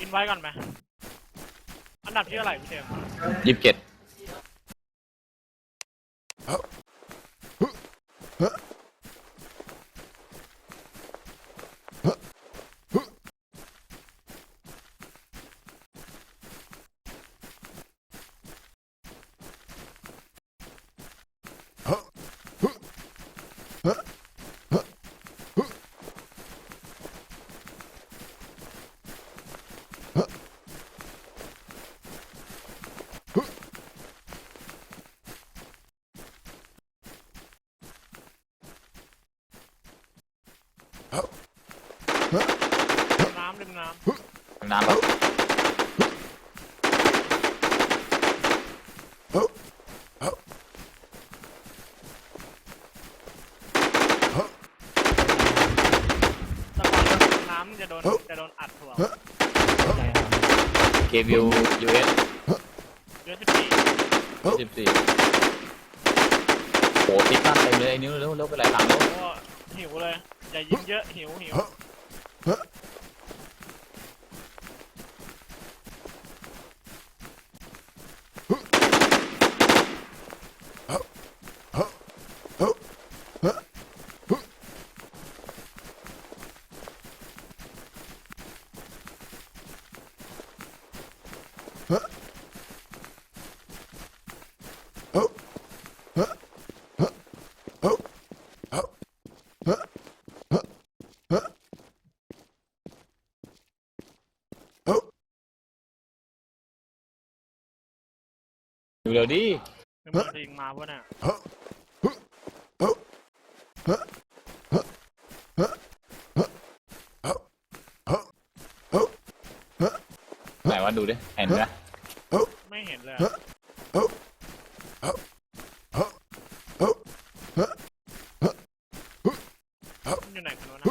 อินไว้ก่อนไหมอันดับที่เท่าไหร่พี่เจมส์ยี่สิบเจ็ด น้ำริมน้น้ำปะำต่ก่อนริมน้ำจะโดนจะโดนอัดหัวเกมวิวยูเอสเดือนสิบสี่สิบสี่โหติ๊กตั้งเต็มเลยไอ้นิ้วเร็วเร็วไปหลหลังเร็วโอ้หิวเลย อย่ายิงเยอะหิวหิวอ ยู่เร็วดิไม่มันจะยิงมาปะเนี่ยไหนวะดูดิเห็นไหมไม่เห็นเลยอะมันอยู่ไหนกันวะนะ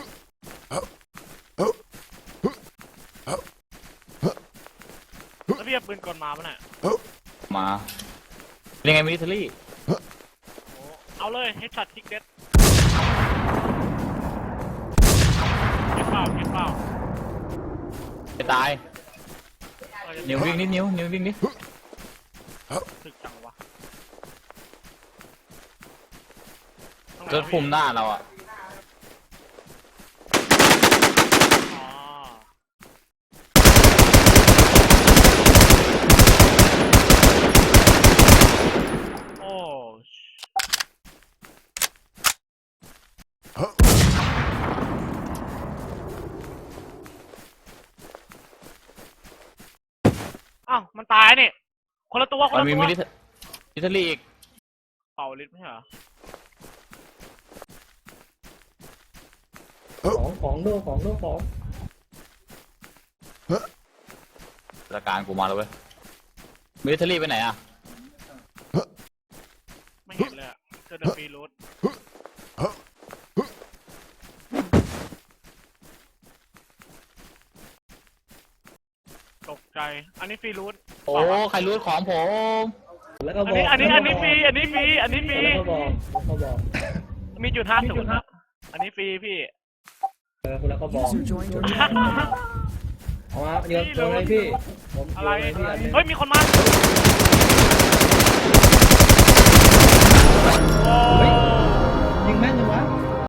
แล้วพี่เอาปื นกลมาปะเนี่ยมาเป็นยังไงมิลิเทอรี่โอ้เอาเลยเฮดช็อตทิกเด็ดเห็นเปล่าเห็นเปล่าไปตายเราจะนิ้ววิ่งนิดนิ้วนิ้ววิ่งนิดสึกจังวะตรงไหนรถพุ่มหน้าเราอะ อ๋อโอ้อ้าวมันตายนี่ คนละตัวคนมันละมีตัวมิลิเทอรี่อีกเป่าลิฟต์ไม่ใช่เหรอของของโน่ของโน่ของราการกูมาแล้วเว้ยมิลิเทอรี่ไปไหนอะไม่เห็นเลยอะเจอเดอะฟรีรูท ใจ อันนี้ฟรีรูทโอ้ใครรู้ของผม แล้วก็อันบอกนี้อันนี้อันนี้ฟรี อันนี้ฟรี อันนี้ฟรี แล้วก็บอกแล้วก็บอกมีจุดห้าศูนย์อะอันนี้ฟรีพี่ เออแล้วก็บอกเอามาเดี๋ยวโดนเลยพี่ผมอะไรโยนให้พี่อันหนึงเฮ้ย มีคนมา